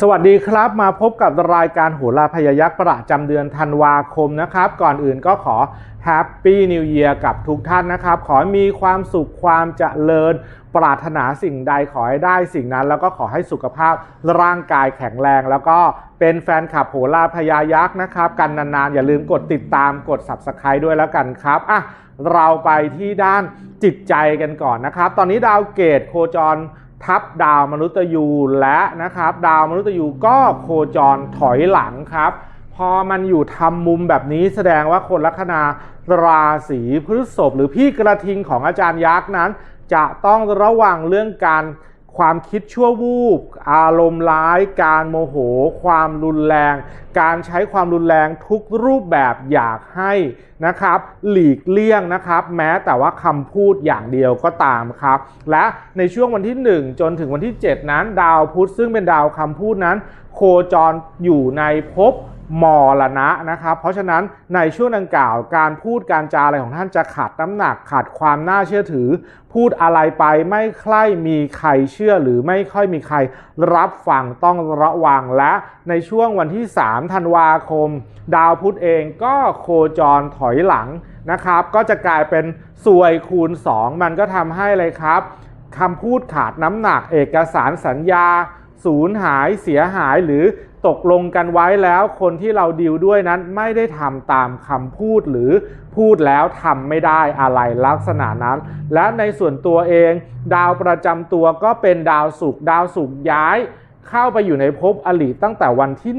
สวัสดีครับมาพบกับรายการโหราพยายักษ์ประจำเดือนธันวาคมนะครับ ก่อนอื่นก็ขอ Happy New Year กับทุกท่านนะครับ ขอมีความสุขความเจริญ ปรารถนาสิ่งใดขอให้ได้สิ่งนั้น แล้วก็ขอให้สุขภาพร่างกายแข็งแรง แล้วก็เป็นแฟนคลับโหราพยายักษ์นะครับ กันนานๆ อย่าลืมกดติดตามกด Subscribe ด้วยแล้วกันครับอะเราไปที่ด้านจิตใจกันก่อนนะครับ ตอนนี้ดาวเกตโคจร ทับดาวมนุษย์ยูและนะครับ ดาวมนุษย์ยูก็โคจรถอยหลังครับ พอมันอยู่ทำมุมแบบนี้แสดงว่าคนลัคนาราศีพฤษภหรือพี่กระทิงของอาจารย์ยักษ์นั้น จะต้องระวังเรื่องการ ความคิดชั่ววูบ อารมณ์ร้าย การโมโห ความรุนแรง การใช้ความรุนแรงทุกรูปแบบอยากให้นะครับ หลีกเลี่ยงนะครับ แม้แต่ว่าคำพูดอย่างเดียวก็ตามครับ และในช่วงวันที่ 1 จนถึงวันที่ 7 นั้น ดาวพุธซึ่งเป็นดาวคำพูดนั้น โคจรอยู่ในภพมรณะนะครับ เพราะฉะนั้นในช่วงดังกล่าวการพูดการจาอะไรของท่านจะขาดน้ำหนักขาดความน่าเชื่อถือ พูดอะไรไปไม่ใคร่มีใครเชื่อหรือไม่ค่อยมีใครรับฟังต้องระวังและในช่วงวันที่ 3 ธันวาคม ดาวพุธเองก็โคจรถอยหลังนะครับ ก็จะกลายเป็นสวยคูณ 2 มันก็ทำให้เลยครับคำพูดขาดน้ำหนักเอกสารสัญญาสูญหายเสียหายหรือ ตกลงกันไว้แล้วคนที่เราดีลด้วยนั้นไม่ได้ทำตามคำพูดหรือพูดแล้วทำไม่ได้อะไรลักษณะนั้น และในส่วนตัวเอง ดาวประจำตัวก็เป็นดาวศุกดาวศุกย้าย เข้าไปอยู่ในภพอลิตั้งแต่วันที่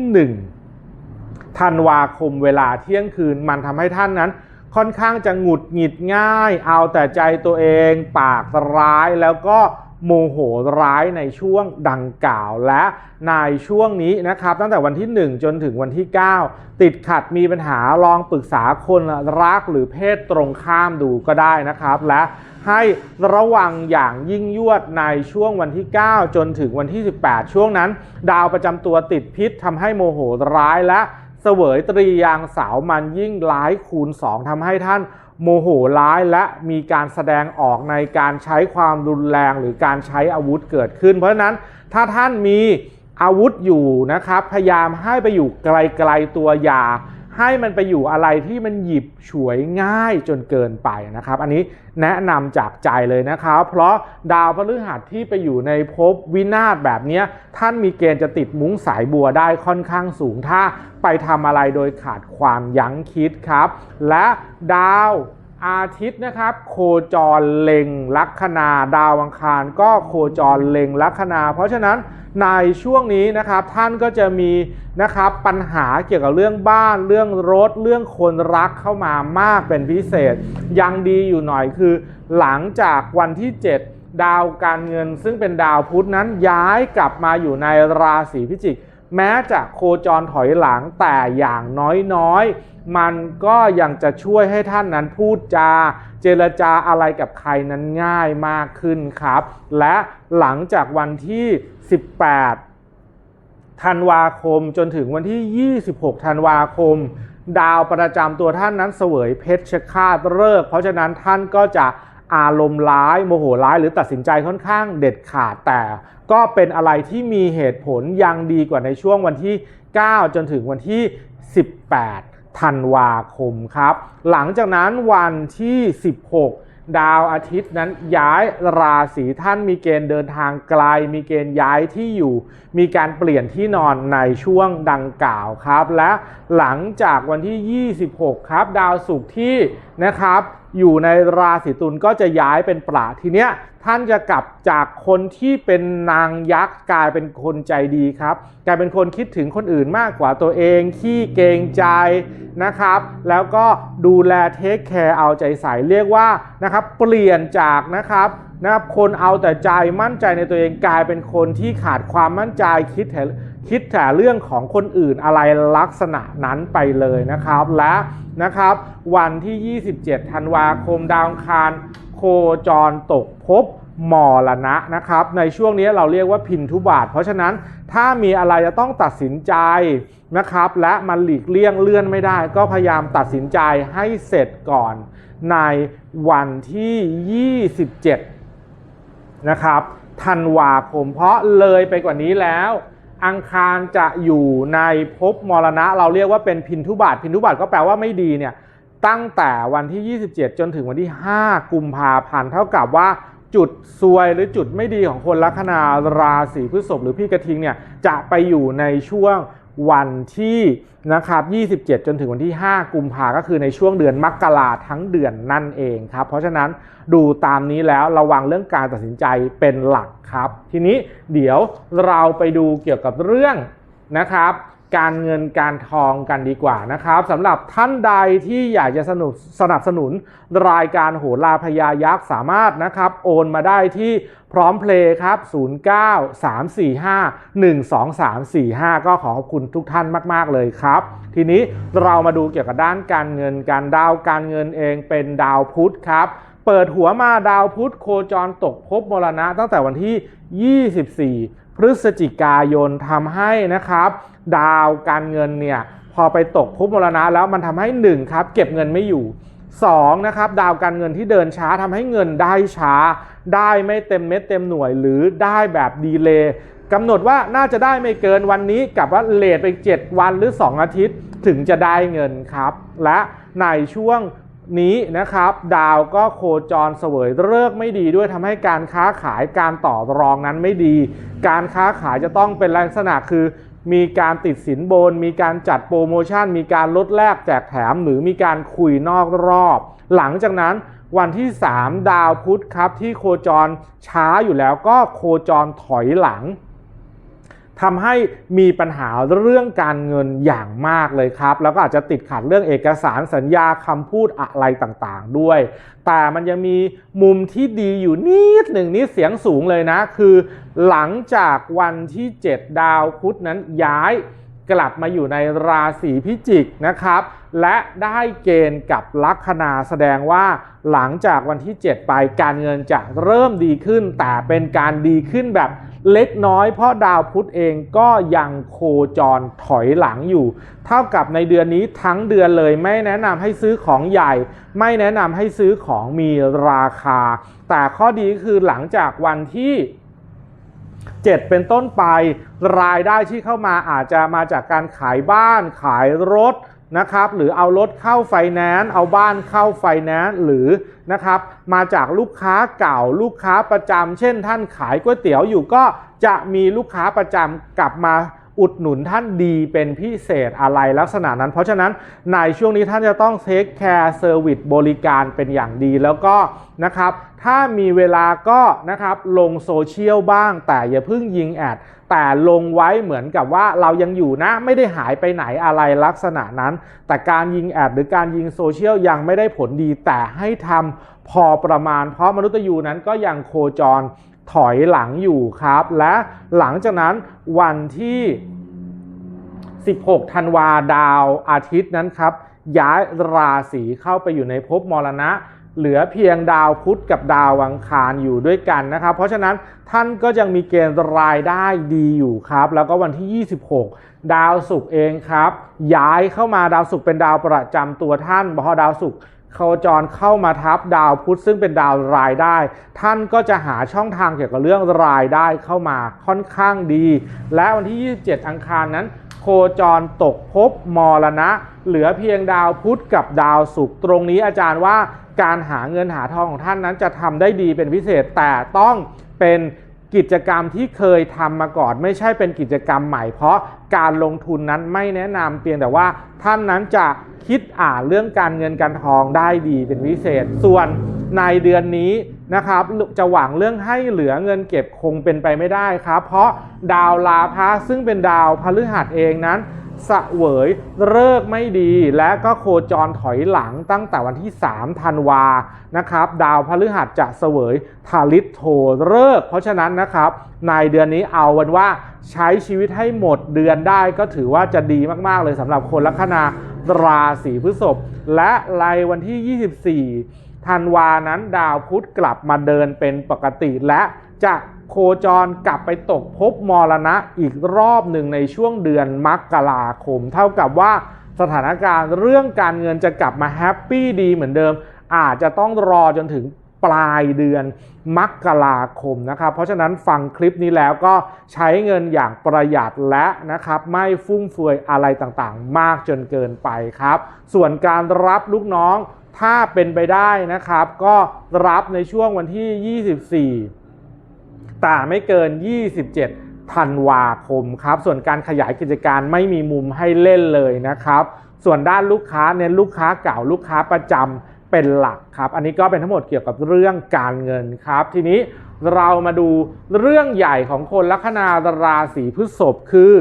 1 ธันวาคมเวลาเที่ยงคืนมันทำให้ท่านนั้น ค่อนข้างจะหงุดหงิดง่าย เอาแต่ใจตัวเอง ปากร้ายแล้วก็ โมโหร้ายในช่วงดังกล่าวและในช่วงนี้นะครับ ตั้งแต่วันที่ 1 จนถึงวันที่ 9 ติดขัดมีปัญหาลองปรึกษาคนรักหรือเพศตรงข้ามดูก็ได้นะครับ และให้ระวังอย่างยิ่งยวดในช่วงวันที่ 9 จนถึงวันที่ 18 ช่วงนั้น ดาวประจำตัวติดพิษทำให้โมโหร้ายและเสวยตรียางสาวมันยิ่งร้ายคูณ 2ทำให้ท่าน โมโหร้ายและมีการแสดงออกในการใช้ความรุนแรงหรือการใช้อาวุธเกิดขึ้น เพราะฉะนั้นถ้าท่านมีอาวุธอยู่นะครับ พยายามให้ไปอยู่ไกลๆตัวอยา ให้มันไปอยู่อะไรที่มันหยิบฉวยง่ายจนเกินไปนะครับ อันนี้แนะนำจากใจเลยนะครับ เพราะดาวพฤหัสที่ไปอยู่ในภพวินาศแบบนี้ท่านมีเกณฑ์จะติดมุ้งสายบัวได้ค่อนข้างสูงถ้าไปทำอะไรโดยขาดความยั้งคิดครับ และดาว อาทิตย์นะครับ โคจรเล็งลัคนาดาวอังคาร ก็โคจรเล็งลัคนา เพราะฉะนั้นในช่วงนี้นะครับท่านก็จะมีนะครับปัญหาเกี่ยวกับเรื่องบ้านเรื่องรถเรื่องคนรักเข้ามามากเป็นพิเศษ ยังดีอยู่หน่อยคือ หลังจากวันที่ 7 ดาวการเงินซึ่งเป็นดาวพุธนั้นย้ายกลับมาอยู่ในราศีพิจิก แม้จะโคจรถอยหลังแต่อย่างน้อยๆ มันก็ยังจะช่วยให้ท่านนั้นพูดจา เจรจาอะไรกับใครนั้นง่ายมากขึ้นครับ และหลังจากวันที่ 18 ธันวาคมจนถึงวันที่ 26 ธันวาคม ดาวประจำตัวท่านนั้นเสวยเพชฌฆาตฤกษ์เพราะฉะนั้นท่านก็จะ อารมณ์ร้ายโมโหร้ายหรือตัดสินใจค่อนข้างเด็ดขาดแต่ ก็เป็นอะไรที่มีเหตุผลยังดีกว่าในช่วงวันที่ 9 จนถึงวันที่ 18 ธันวาคมครับ หลังจากนั้นวันที่ 16ดาวอาทิตย์นั้นย้ายราศีท่านมีเกณฑ์เดินทางไกล มีเกณฑ์ย้ายที่อยู่ มีการเปลี่ยนที่นอนในช่วงดังกล่าวครับ และหลังจากวันที่ 26 ครับ ดาวศุกร์ที่นะครับ อยู่ในราศีตุลก็จะย้ายเป็นปลาทีเนี้ยท่านจะกลับจากคนที่เป็นนางยักษ์กลายเป็นคนใจดีครับกลายเป็นคนคิดถึงคนอื่นมากกว่าตัวเองขี้เกงใจนะครับ แล้วก็ดูแลเทคแคร์เอาใจใส่เรียกว่านะครับเปลี่ยนจากนะครับ นะครับคนเอาแต่ใจมั่นใจในตัวเองกลายเป็นคนที่ขาดความมั่นใจคิดแต่คิดแต่เรื่องของคนอื่นอะไรลักษณะนั้นไปเลยนะครับ และนะครับวันที่ 27 ธันวาคมดาวคารโคจรตกภพมรณะนะครับ ในช่วงนี้เราเรียกว่าพินทุบาท เพราะฉะนั้นถ้ามีอะไรจะต้องตัดสินใจนะครับ และมันหลีกเลี่ยงเลื่อนไม่ได้ ก็พยายามตัดสินใจให้เสร็จก่อนในวันที่ 27 นะครับธันวาคม เพราะเลยไปกว่านี้แล้ว อังคารจะอยู่ในภพมรณะ เราเรียกว่าเป็นพินทุบาทพินทุบาทก็แปลว่าไม่ดีเนี่ยตั้งแต่วันที่ 27 จนถึงวันที่ 5 กุมภาพันธ์เท่ากับว่าจุดซวยหรือจุดไม่ดีของคนลัคนาราศีพฤษภหรือพี่กระทิงเนี่ยจะไปอยู่ในช่วง วันที่นะครับ 27 จนถึงวันที่ 5 กุมภาก็คือในช่วงเดือนมกราทั้งเดือนนั่นเองครับ เพราะฉะนั้นดูตามนี้แล้วระวังเรื่องการตัดสินใจเป็นหลักครับ ทีนี้เดี๋ยวเราไปดูเกี่ยวกับเรื่องนะครับ การเงินการทองกันดีกว่านะครับสำหรับท่านใดที่อยากจะสนุสนับสนุนรายการโหราพยายักษ์สามารถนะครับ โอนมาได้ที่พร้อมเพลย์ครับ 09-345-12345 ก็ขอขอบคุณทุกท่านมาก ๆ เลยครับ ทีนี้เรามาดูเกี่ยวกับด้านการเงินการดาวการเงินเองเป็นดาวพุธครับเปิดหัวมาดาวพุธโคจรตกภพมรณะตั้งแต่วันที่ 24 พฤศจิกายนทำให้นะครับ ดาวการเงินเนี่ยพอไปตกภพมรณะแล้วมันทำให้ 1 ครับ เก็บเงินไม่อยู่ 2 นะครับดาวการเงินที่เดินช้าทำให้เงินได้ช้า ได้ไม่เต็มเม็ดเต็มหน่วย หรือได้แบบดีเลย์กำหนดว่าน่าจะได้ไม่เกินวันนี้กับว่าเลทไป 7 วันหรือ 2 อาทิตย์ถึงจะได้เงินครับ และในช่วง นี้นะครับ ดาวก็โคจรเสวยเลิกไม่ดีด้วยทำให้การค้าขายการต่อรองนั้นไม่ดี การค้าขายจะต้องเป็นลักษณะคือมีการติดสินบน มีการจัดโปรโมชั่น มีการลดแลกแจกแถม หรือมีการคุยนอกรอบ หลังจากนั้นวันที่ 3 ดาวพุธครับที่โคจรช้าอยู่แล้วก็โคจรถอยหลัง ทำให้มีปัญหาเรื่องการเงินอย่างมากเลยครับ แล้วก็อาจจะติดขัดเรื่องเอกสารสัญญาคำพูดอะไรต่างๆด้วย แต่มันยังมีมุมที่ดีอยู่นิดหนึ่งนี่เสียงสูงเลยนะ คือหลังจากวันที่ 7 ดาวพุธนั้นย้ายกลับมาอยู่ในราศีพิจิกนะครับ และได้เกณฑ์กับลัคนาแสดงว่าหลังจากวันที่ 7 ไปการเงินจะเริ่มดีขึ้น แต่เป็นการดีขึ้นแบบ เล็กน้อยเพราะดาวพุธเองก็ยังโคจรถอยหลังอยู่ เท่ากับในเดือนนี้ทั้งเดือนเลยไม่แนะนำให้ซื้อของใหญ่ ไม่แนะนำให้ซื้อของมีราคา แต่ข้อดีคือหลังจากวันที่7เป็นต้นไปรายได้ที่เข้ามาอาจจะมาจากการขายบ้านขายรถ นะครับหรือเอารถเข้าไฟแนนซ์เอาบ้านเข้าไฟแนนซ์หรือนะครับมาจากลูกค้าเก่าลูกค้าประจำเช่นท่านขายก๋วยเตี๋ยวอยู่ก็จะมีลูกค้าประจำกลับมา อุดหนุนท่านดีเป็นพิเศษอะไรลักษณะนั้น เพราะฉะนั้นในช่วงนี้ท่านจะต้องเทคแคร์เซอร์วิสบริการเป็นอย่างดีแล้วก็นะครับถ้ามีเวลาก็นะครับลงโซเชียลบ้าง แต่อย่าเพิ่งยิงแอดแต่ลงไว้เหมือนกับว่าเรายังอยู่นะไม่ได้หายไปไหนอะไรลักษณะนั้น แต่การยิงแอดหรือการยิงโซเชียลยังไม่ได้ผลดีแต่ให้ทำพอประมาณเพราะมนุษย์ยูนั้นก็ยังโคจร ถอยหลังอยู่ครับ และหลังจากนั้นวันที่ 16 ธันวาดาวอาทิตย์นั้นครับ ย้ายราศีเข้าไปอยู่ในภพมรณะ เหลือเพียงดาวพุธกับดาวอังคารอยู่ด้วยกันนะครับ เพราะฉะนั้นท่านก็ยังมีเกณฑ์รายได้ดีอยู่ครับ แล้วก็วันที่ 26 ดาวศุกร์เองครับ ย้ายเข้ามาดาวศุกร์เป็นดาวประจำตัวท่านพอดาวศุกร์ โคจรเข้ามาทับดาวพุธซึ่งเป็นดาวรายได้ ท่านก็จะหาช่องทางเกี่ยวกับเรื่องรายได้เข้ามาค่อนข้างดี และวันที่ 27 อังคารนั้น โคจรตกภพมรณะ เหลือเพียงดาวพุธกับดาวศุกร์ตรงนี้อาจารย์ว่าการหาเงินหาทองของท่านนั้นจะทำได้ดีเป็นพิเศษแต่ต้องเป็น กิจกรรมที่เคยทำมาก่อน ไม่ใช่เป็นกิจกรรมใหม่ เพราะการลงทุนนั้นไม่แนะนำเพียงแต่ว่าท่านนั้นจะคิดอ่านเรื่องการเงินการทองได้ดีเป็นพิเศษ ส่วนในเดือนนี้นะครับจะหวังเรื่องให้เหลือเงินเก็บคงเป็นไปไม่ได้ครับ เพราะดาวลาพะซึ่งเป็นดาวพฤหัสเองนั้น สะเวยเลิกไม่ดี และก็โคจรถอยหลังตั้งแต่วันที่ 3 ธันวานะครับ ดาวพฤหัสจะเสวยทาริตโทเลิก เพราะฉะนั้นนะครับ ในเดือนนี้เอาวันว่าใช้ชีวิตให้หมดเดือนได้ก็ถือว่าจะดีมาก ๆ เลยสำหรับคนลัคนาราศีพฤษภและในวันที่ 24 ธันวานั้นดาวพุธกลับมาเดินเป็นปกติและจะ โคจรกลับไปตกภพมรณะอีกรอบหนึ่งในช่วงเดือนมกราคม เท่ากับว่าสถานการณ์เรื่องการเงินจะกลับมาแฮปปี้ดีเหมือนเดิม อาจจะต้องรอจนถึงปลายเดือนมกราคมนะครับ เพราะฉะนั้นฟังคลิปนี้แล้วก็ใช้เงินอย่างประหยัดและนะครับ ไม่ฟุ่มเฟือยอะไรต่างๆ มากจนเกินไปครับ ส่วนการรับลูกน้องถ้าเป็นไปได้นะครับ ก็รับในช่วงวันที่ 24 แต่ไม่เกิน 27ธันวาคมครับ ส่วนการขยายกิจการไม่มีมุมให้เล่นเลยนะครับ ส่วนด้านลูกค้าเน้นลูกค้าเก่าลูกค้าประจำเป็นหลักครับ อันนี้ก็เป็นทั้งหมดเกี่ยวกับเรื่องการเงินครับ ทีนี้เรามาดูเรื่องใหญ่ของคนลัคนาราศีพฤษภคือ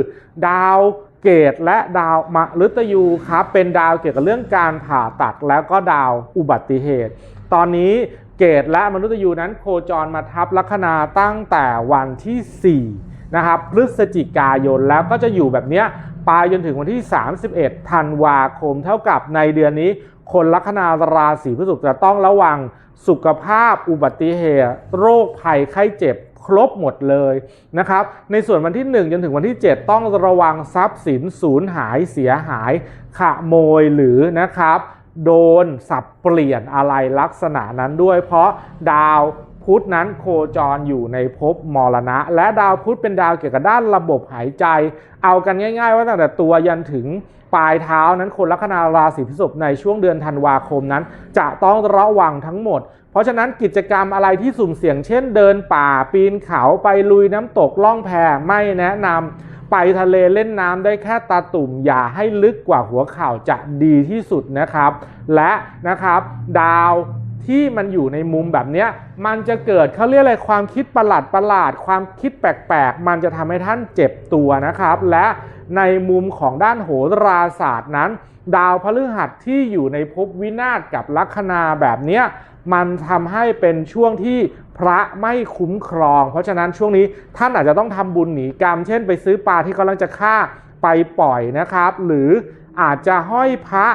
ดาวเกตและดาวมฤตยูครับเป็นดาวเกี่ยวกับเรื่องการผ่าตัดแล้วก็ดาวอุบัติเหตุ ตอนนี้ เกตและมนุษย์ยูนั้นโคจรมาทับลัคนาตั้งแต่วันที่ 4 นะครับ พฤศจิกายนแล้วก็จะอยู่แบบนี้ไปจนถึงวันที่ 31 ธันวาคม เท่ากับในเดือนนี้ คนลัคนาราศีพฤษภจะต้องระวังสุขภาพอุบัติเหตุ โรคภัยไข้เจ็บครบหมดเลยนะครับ ในส่วนวันที่ 1 จนถึงวันที่ 7 ต้องระวังทรัพย์สินสูญหายเสียหายขโมยหรือนะครับ โดนสับเปลี่ยนอะไรลักษณะนั้นด้วย เพราะดาวพุธนั้นโคจรอยู่ในภพมรณะ และดาวพุธเป็นดาวเกี่ยวกับด้านระบบหายใจ เอากันง่าย ๆ ว่าตั้งแต่ตัวยันถึงปลายเท้านั้นคนลัคนาราศีพฤษภในช่วงเดือนธันวาคมนั้น จะต้องระวังทั้งหมด เพราะฉะนั้นกิจกรรมอะไรที่สุ่มเสี่ยงเช่น เดินป่าปีนเขาไปลุยน้ำตกล่องแพไม่แนะนำ ไปทะเลเล่นน้ำได้แค่ตาตุ่มอย่าให้ลึกกว่าหัวเข่าจะดีที่สุดนะครับ และนะครับดาวที่มันอยู่ในมุมแบบนี้มันจะเกิดเขาเรียกอะไรความคิดประหลาดประหลาด ความคิดแปลกๆ มันจะทำให้ท่านเจ็บตัวนะครับ และในมุมของด้านโหราศาสตร์นั้น ดาวพฤหัสที่อยู่ในภพวินาศกับลัคนาแบบนี้มันทำให้เป็นช่วงที่ พระไม่คุ้มครอง เพราะฉะนั้นช่วงนี้ท่านอาจจะต้องทำบุญหนีกรรม เช่น ไปซื้อปลาที่กำลังจะฆ่าไปปล่อยนะครับ หรืออาจจะห้อยพระ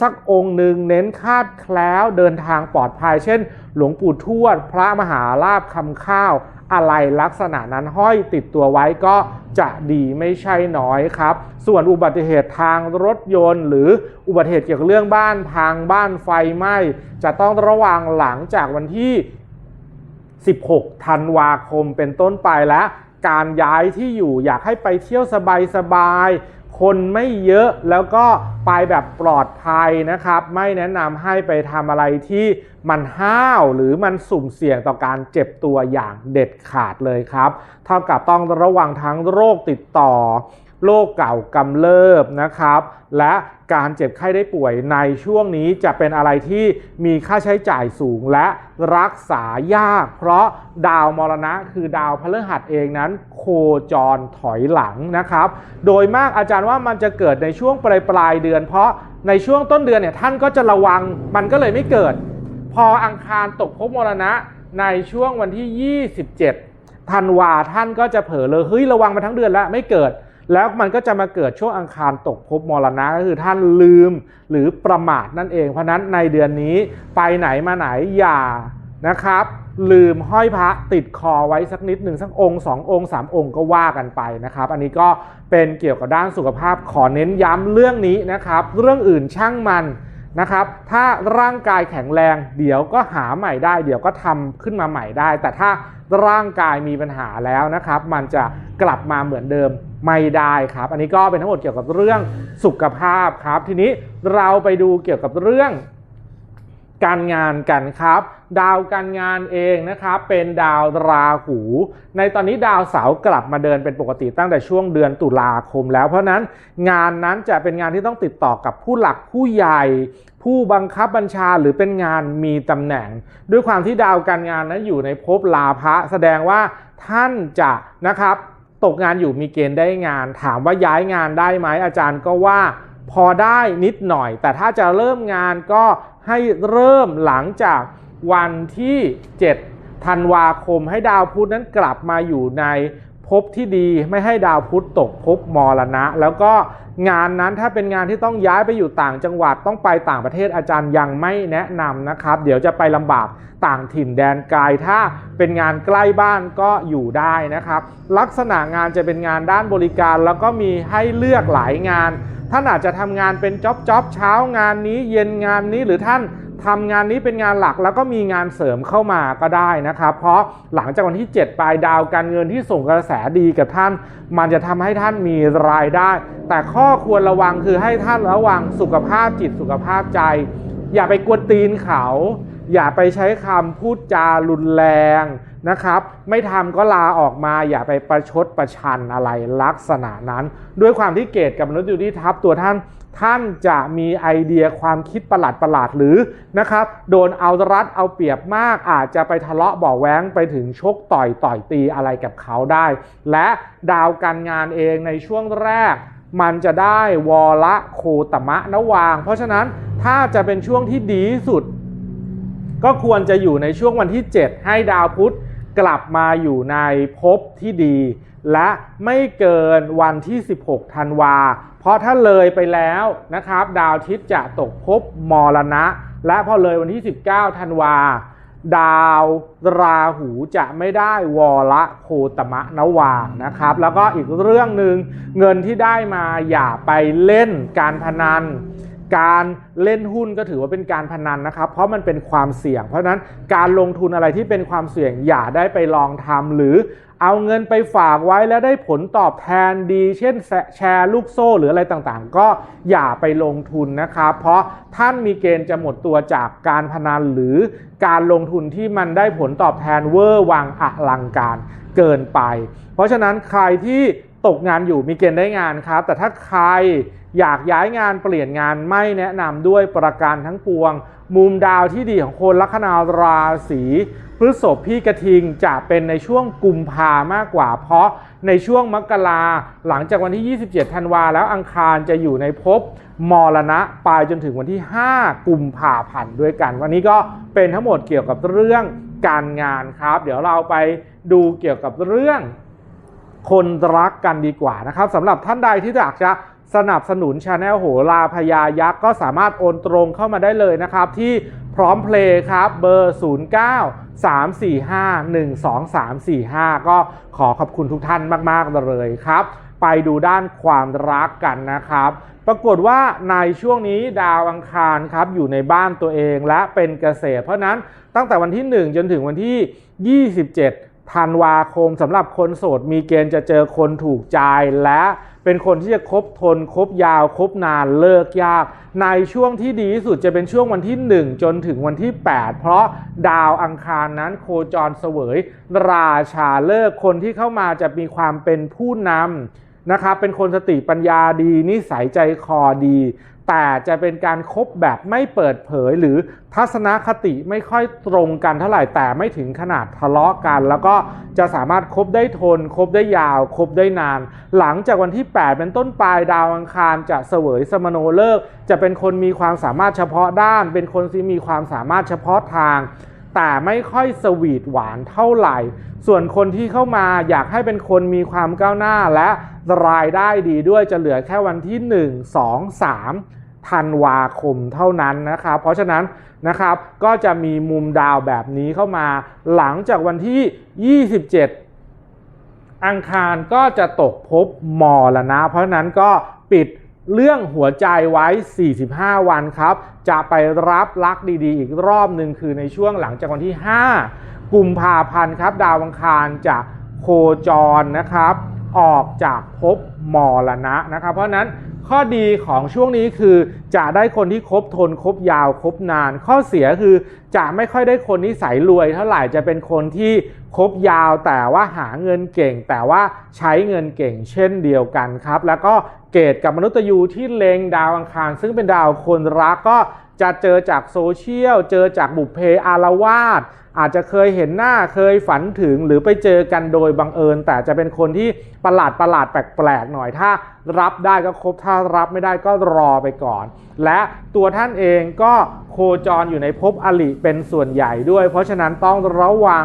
สักองค์หนึ่งเน้นคาดแคล้วเดินทางปลอดภัย เช่น หลวงปู่ทวด พระมหาลาภคำข้าว อะไรลักษณะนั้นห้อยติดตัวไว้ก็จะดีไม่ใช่น้อยครับ ส่วนอุบัติเหตุทางรถยนต์ หรืออุบัติเหตุเกี่ยวกับเรื่องบ้านพังบ้านไฟไหม้จะต้องระวังหลังจากวันที่ 16 ธันวาคมเป็นต้นไปแล้วการย้ายที่อยู่อยากให้ไปเที่ยวสบายๆ คนไม่เยอะแล้วก็ไปแบบปลอดภัยนะครับ ไม่แนะนำให้ไปทำอะไรที่มันห้าวหรือมันสุ่มเสี่ยงต่อการเจ็บตัวอย่างเด็ดขาดเลยครับ เท่ากับต้องระวังทั้งโรคติดต่อ โรคเก่ากำเริบนะครับ และการเจ็บไข้ได้ป่วยในช่วงนี้จะเป็นอะไรที่มีค่าใช้จ่ายสูงและรักษายาก เพราะดาวมรณะคือดาวพฤหัสเองนั้น โคจรถอยหลังนะครับ โดยมากอาจารย์ว่ามันจะเกิดในช่วงปลายปลายเดือน เพราะในช่วงต้นเดือนเนี่ยท่านก็จะระวังมันก็เลยไม่เกิด พออังคารตกภพมรณะในช่วงวันที่ 27ธันวาท่านก็จะเผลอเลยเฮ้ยระวังมาทั้งเดือนแล้วไม่เกิด แล้วมันก็จะมาเกิดช่วงอังคารตกภพมรณะก็คือท่านลืมหรือประมาทนั่นเอง เพราะนั้นในเดือนนี้ไปไหนมาไหนอย่านะครับ ลืมห้อยพระติดคอไว้สักนิดหนึ่งสักองค์สององค์สามองค์ก็ว่ากันไปนะครับ อันนี้ก็เป็นเกี่ยวกับด้านสุขภาพขอเน้นย้ำเรื่องนี้นะครับ เรื่องอื่นช่างมัน นะครับ ถ้าร่างกายแข็งแรง เดี๋ยวก็หาใหม่ได้ เดี๋ยวก็ทำขึ้นมาใหม่ได้ แต่ถ้าร่างกายมีปัญหาแล้วนะครับ มันจะกลับมาเหมือนเดิมไม่ได้ครับ อันนี้ก็เป็นทั้งหมดเกี่ยวกับเรื่องสุขภาพครับ ทีนี้เราไปดูเกี่ยวกับเรื่อง การงานกันครับ ดาวการงานเองนะครับเป็นดาวราหู ในตอนนี้ดาวเสาร์กลับมาเดินเป็นปกติตั้งแต่ช่วงเดือนตุลาคมแล้วเพราะฉะนั้นงานนั้นจะเป็นงานที่ต้องติดต่อกับผู้หลักผู้ใหญ่ ผู้บังคับบัญชาหรือเป็นงานมีตำแหน่ง ด้วยความที่ดาวการงานนั้นอยู่ในภพลาภะแสดงว่าท่านจะนะครับ ตกงานอยู่มีเกณฑ์ได้งาน ถามว่าย้ายงานได้ไหมอาจารย์ก็ว่า พอได้นิดหน่อย แต่ถ้าจะเริ่มงานก็ให้เริ่มหลังจากวันที่ 7 ธันวาคมให้ดาวพุธนั้นกลับมาอยู่ใน ภพที่ดีไม่ให้ดาวพุธตกภพมรณะ แล้วก็งานนั้นถ้าเป็นงานที่ต้องย้ายไปอยู่ต่างจังหวัดต้องไปต่างประเทศอาจารย์ยังไม่แนะนำนะครับ เดี๋ยวจะไปลำบากต่างถิ่นแดนไกลถ้าเป็นงานใกล้บ้านก็อยู่ได้นะครับ ลักษณะงานจะเป็นงานด้านบริการ แล้วก็มีให้เลือกหลายงาน ท่านอาจจะทำงานเป็นจ็อบจ็อบเช้างานนี้เย็นงานนี้หรือท่าน ทำงานนี้เป็นงานหลักแล้วก็มีงานเสริมเข้ามาก็ได้นะครับ เพราะหลังจากวันที่ 7 ปลายดาวการเงินที่ส่งกระแสดีกับท่าน มันจะทำให้ท่านมีรายได้ แต่ข้อควรระวังคือให้ท่านระวังสุขภาพจิตสุขภาพใจ อย่าไปกวนตีนเขา อย่าไปใช้คำพูดจารุนแรงนะครับ ไม่ทำก็ลาออกมาอย่าไปประชดประชันอะไรลักษณะนั้น ด้วยความที่เกตกับมนุษย์อยู่ที่ทับตัวท่าน ท่านจะมีไอเดียความคิดประหลาดประหลาดๆหรือนะครับโดนเอารัดเอาเปรียบมาก อาจจะไปทะเลาะบ่อแว้งไปถึงชกต่อยต่อยตีอะไรกับเขาได้ และดาวการงานเองในช่วงแรก มันจะได้วอละโคตมะนวาง เพราะฉะนั้นถ้าจะเป็นช่วงที่ดีสุด ก็ควรจะอยู่ในช่วงวันที่ 7 ให้ดาวพุธกลับมาอยู่ในภพที่ดี และไม่เกินวันที่ 16 ธันวา ราะถ้าเลยไปแล้วนะครับ ดาวอาทิตจะตกภพมรณะ และพอเลยวันที่ 19ธันวา ดาวราหูจะไม่ได้วอละโคตมะนวางนะครับ แล้วก็อีกเรื่องหนึ่งเงินที่ได้มาอย่าไปเล่นการพนัน การเล่นหุ้นก็ถือว่าเป็นการพนันนะครับ เพราะมันเป็นความเสี่ยง เพราะฉะนั้นการลงทุนอะไรที่เป็นความเสี่ยงอย่าได้ไปลองทำหรือ เอาเงินไปฝากไว้แล้วได้ผลตอบแทนดี เช่นแชร์ลูกโซ่หรืออะไรต่างๆ ก็อย่าไปลงทุนนะครับ เพราะท่านมีเกณฑ์จะหมดตัวจากการพนันหรือการลงทุนที่มันได้ผลตอบแทนเวอร์วังอลังการเกินไป เพราะฉะนั้นใครที่ ตกงานอยู่มีเกณฑ์ได้งานครับ แต่ถ้าใครอยากย้ายงานเปลี่ยนงานไม่แนะนำด้วยประการทั้งปวง มุมดาวที่ดีของคนลัคนาราศีพฤษภพี่กระทิงจะเป็นในช่วงกุมภามากกว่า เพราะในช่วงมกราหลังจากวันที่ 27 ธันวาแล้วอังคารจะอยู่ในภพมรณะไปจนถึงวันที่ 5 กุมภาพันธ์ด้วยกัน วันนี้ก็เป็นทั้งหมดเกี่ยวกับเรื่องการงานครับ เดี๋ยวเราไปดูเกี่ยวกับเรื่อง คนรักกันดีกว่านะครับสำหรับท่านใดที่อยากจะสนับสนุนชาแนลโหราพยายักษ์ก็สามารถโอนตรงเข้ามาได้เลยนะครับ ที่พร้อมเพลย์ครับเบอร์ 09 345 12345 ก็ขอขอบคุณทุกท่านมาก ๆ เลยครับ ไปดูด้านความรักกันนะครับ ปรากฏว่าในช่วงนี้ดาวอังคารครับอยู่ในบ้านตัวเองและเป็นเกษตร เพราะนั้นตั้งแต่วันที่ 1 จนถึงวันที่ 27 ธันวาคมสำหรับคนโสดมีเกณฑ์จะเจอคนถูกใจและเป็นคนที่จะคบทนคบยาวคบนานเลิกยาก ในช่วงที่ดีที่สุดจะเป็นช่วงวันที่ 1 จนถึงวันที่ 8 เพราะดาวอังคารนั้นโคจรเสวย ราชาเลิกคนที่เข้ามาจะมีความเป็นผู้นำนะครับเป็นคนสติปัญญาดีนิสัยใจคอดี แต่จะเป็นการครบแบบไม่เปิดเผยหรือทัศนคติไม่ค่อยตรงกันเท่าไหร่แต่ไม่ถึงขนาดทะเลาะกัน แล้วก็จะสามารถคบได้ทน คบได้ยาว คบได้นาน หลังจากวันที่ 8 เป็นต้นปลายดาวอังคารจะเสวยสมโนเลิก จะเป็นคนมีความสามารถเฉพาะด้าน เป็นคนที่มีความสามารถเฉพาะทางแต่ไม่ค่อยสวีทหวานเท่าไหร่ ส่วนคนที่เข้ามาอยากให้เป็นคนมีความก้าวหน้าและรายได้ดีด้วยจะเหลือแค่วันที่ 1 2 3 ธันวาคมเท่านั้นนะครับ เพราะฉะนั้นนะครับก็จะมีมุมดาวแบบนี้เข้ามา หลังจากวันที่ 27 อังคารก็จะตกภพมรณะเพราะฉะนั้นก็ปิดเรื่องหัวใจไว้ 45 วันครับ จะไปรับรักดีๆ อีกรอบหนึ่งคือในช่วงหลังจากวันที่ 5 กุมภาพันธ์ครับ ดาวอังคารจะโคจรนะครับ ออกจากภพมรณะนะครับ เพราะนั้นข้อดีของช่วงนี้คือจะได้คนที่คบทนคบยาวคบนาน ข้อเสียคือจะไม่ค่อยได้คนนิสัยรวย เท่าไหร่จะเป็นคนที่คบยาวแต่ว่าหาเงินเก่ง แต่ว่าใช้เงินเก่งเช่นเดียวกันครับ แล้วก็เกตกับมนุษย์ยูที่เลงดาวอังคาร ซึ่งเป็นดาวคนรักก็จะเจอจากโซเชียล เจอจากบุพเพอารวาส อาจจะเคยเห็นหน้าเคยฝันถึงหรือไปเจอกันโดยบังเอิญ แต่จะเป็นคนที่ประหลาดประหลาดแปลกๆหน่อยถ้า รับได้ก็ครบถ้ารับไม่ได้ก็รอไปก่อน และตัวท่านเองก็โคจรอยู่ในภพอลิเป็นส่วนใหญ่ด้วย เพราะฉะนั้นต้องระวัง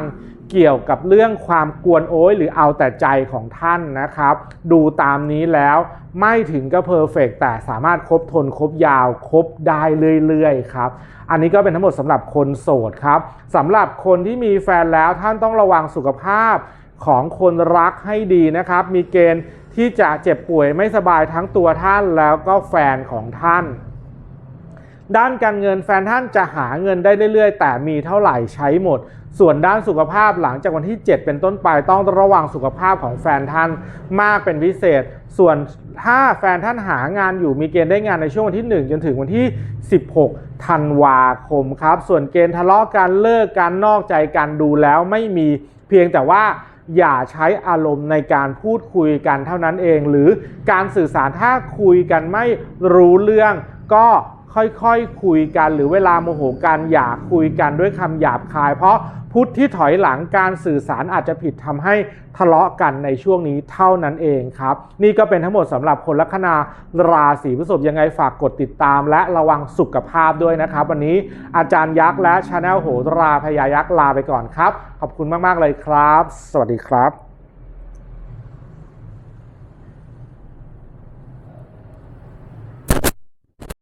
เกี่ยวกับเรื่องความกวนโอ้ยหรือเอาแต่ใจของท่านนะครับ ดูตามนี้แล้วไม่ถึงก็เพอร์เฟกแต่สามารถคบทนคบยาวคบได้เรื่อยๆครับ อันนี้ก็เป็นทั้งหมดสำหรับคนโสดครับสำหรับคนที่มีแฟนแล้วท่านต้องระวังสุขภาพของคนรักให้ดีนะครับ มีเกณฑ์ที่จะเจ็บป่วยไม่สบายทั้งตัวท่านแล้วก็แฟนของท่านด้านการเงินแฟนท่านจะหาเงินได้เรื่อยๆ แต่มีเท่าไหร่ใช้หมด ส่วนด้านสุขภาพหลังจากวันที่ 7 เป็นต้นไปต้องระวังสุขภาพของแฟนท่านมากเป็นพิเศษ ส่วนถ้าแฟนท่านหางานอยู่มีเกณฑ์ได้งานในช่วงวันที่ 1 จนถึงวันที่ 16 ธันวาคมครับ ส่วนเกณฑ์ทะเลาะกันเลิกกันนอกใจกันดูแล้วไม่มีเพียงแต่ว่าอย่าใช้อารมณ์ในการพูดคุยกันเท่านั้นเอง หรือการสื่อสารถ้าคุยกันไม่รู้เรื่องก็ ค่อยๆคุยกัน หรือเวลาโมโหกันอย่าคุยกันด้วยคำหยาบคาย เพราะพุทธที่ถอยหลังการสื่อสารอาจจะผิดทำให้ทะเลาะกันในช่วงนี้เท่านั้นเองครับ นี่ก็เป็นทั้งหมดสำหรับคนลัคนาราศีพฤษภยังไงฝากกดติดตาม และระวังสุขภาพด้วยนะครับ วันนี้อาจารย์ยักษ์และชาแนลโหราพยายักษ์ลาไปก่อนครับ ขอบคุณมากๆเลยครับ สวัสดีครับ